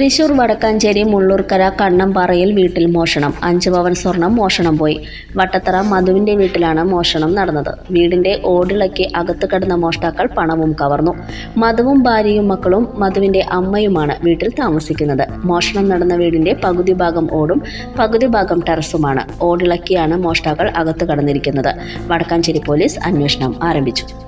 തൃശൂർ വടക്കാഞ്ചേരി മുള്ളൂർക്കര കണ്ണമ്പാറയിൽ വീട്ടിൽ മോഷണം. അഞ്ച് പവൻ സ്വർണം മോഷണം പോയി. വട്ടത്തറ മധുവിന്റെ വീട്ടിലാണ് മോഷണം നടന്നത്. വീടിന്റെ ഓടിളക്കി അകത്തു കടന്ന മോഷ്ടാക്കൾ പണവും കവർന്നു. മധുവും ഭാര്യയും മക്കളും മധുവിന്റെ അമ്മയുമാണ് വീട്ടിൽ താമസിക്കുന്നത്. മോഷണം നടന്ന വീടിന്റെ പകുതി ഭാഗം ഓടും പകുതി ഭാഗം ടെറസുമാണ്. ഓടിളക്കിയാണ് മോഷ്ടാക്കൾ അകത്തു കടന്നിരിക്കുന്നത്. വടക്കാഞ്ചേരി പോലീസ് അന്വേഷണം ആരംഭിച്ചു.